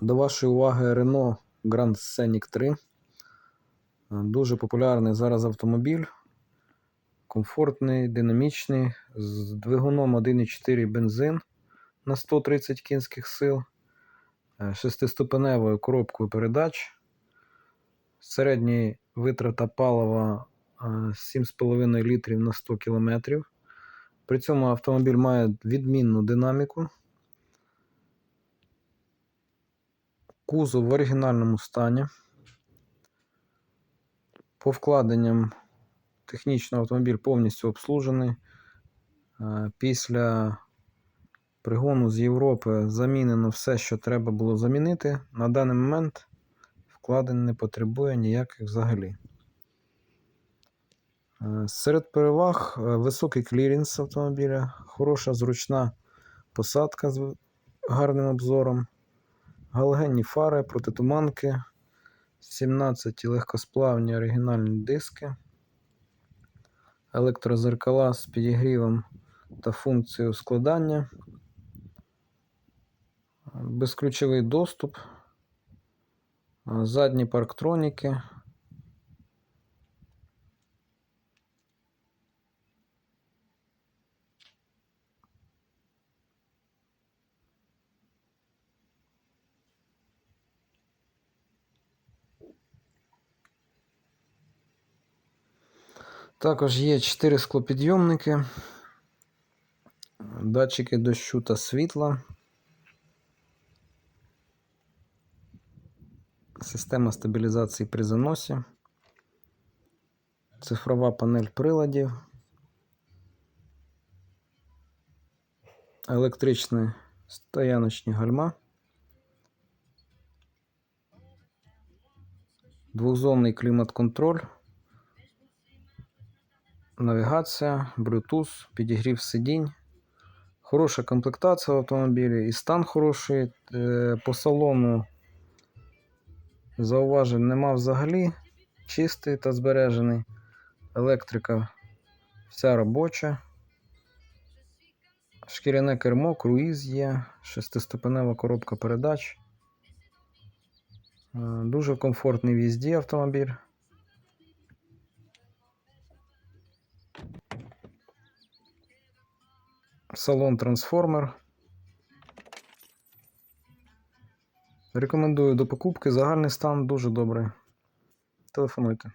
До вашої уваги Renault Grand Scenic 3. Дуже популярний зараз автомобіль. Комфортний, динамічний, з двигуном 1,4 бензин на 130 кінських сил, е, шестиступеневою коробкою передач. Середня витрата палива е, 7,5 літрів на 100 км. При цьому автомобіль має відмінну динаміку. Кузов в оригінальному стані. По вкладенням технічно автомобіль повністю обслужений. Е, Після пригону з Європи замінено все, що треба було замінити. На даний момент вкладень не потребує ніяких взагалі. Е, Серед переваг е, високий клірінс автомобіля, хороша зручна посадка з гарним обзором, галогенні фари, протитуманки, 17 легкосплавні оригінальні диски, електрозеркала з підігрівом та функцією складання, безключовий доступ, задні парктроніки. Також є 4 склопідйомники, датчики дощу та світла, система стабілізації при заносі, цифрова панель приладів, електричні стояночні гальма, двохзонний клімат-контроль навігація, Bluetooth, підігрів сидінь. Хороша комплектація в автомобілі і стан хороший. Е, По салону зауважень нема взагалі. Чистий та збережений. Електрика вся робоча. Шкіряне кермо, круїз є, шестиступенева коробка передач. Е, Дуже комфортний в їзді автомобіль. Салон трансформер. Рекомендую до покупки. Загальний стан дуже добрий. Телефонуйте.